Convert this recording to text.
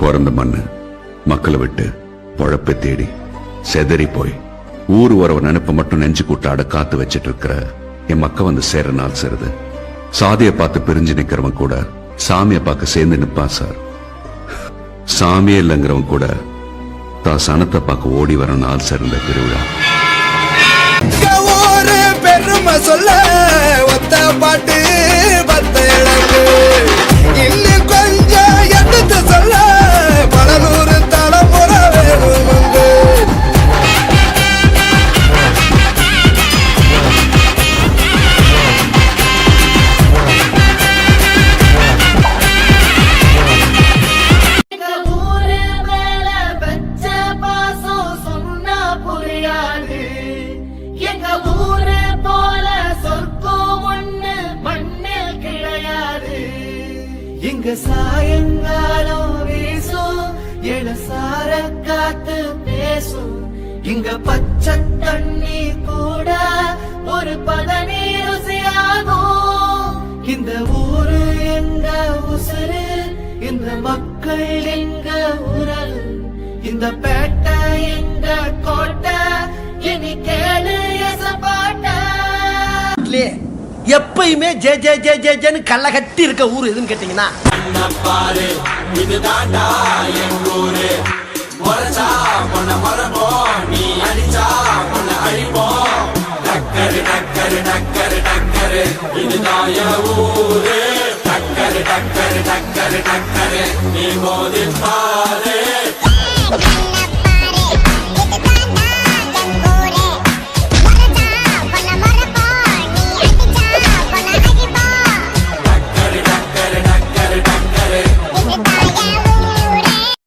பிறந்த மண்ணு. மக்களை விட்டு பொழப்பை தேடி செதறி போய் ஊர் உறவு நினைப்ப மட்டும் நெஞ்சு கூட்டாட காத்து வச்சிட்டு இருக்கிற என் மக்க வந்து சேர நாள் சேருது. சாதிய பார்த்து பிரிஞ்சு நிக்கிறவன் கூட சாமியை பார்க்க சேர்ந்து நிப்பான் சார். சாமியே இல்லைங்கிறவன் கூட தான் சனத்தை பார்க்க ஓடி வர நாள் சேர்ந்த திருவிழா. எங்க ஊரு போல சொர்க்கம் ஒண்ணு மண்ணில் கிடையாது. இங்க சாயங்காலம் வீசும் இளசார காத்து பேசும். இங்க பச்சை தண்ணி கூட ஒரு பதனி ருசியாகும் இந்த ஊரு எங்க உசுறு இந்த மக்கள் எங்க உரல் இந்த பேட்ட ஊர்லயே எப்பயுமே ஜே ஜே ஜே ஜே ஜேன்னு கள்ள கட்டி இருக்க ஊர் எதுன்னு கேட்டீங்கன்னா டக்கரு டக்கரு டக்கரு டக்கரு நீ பாரு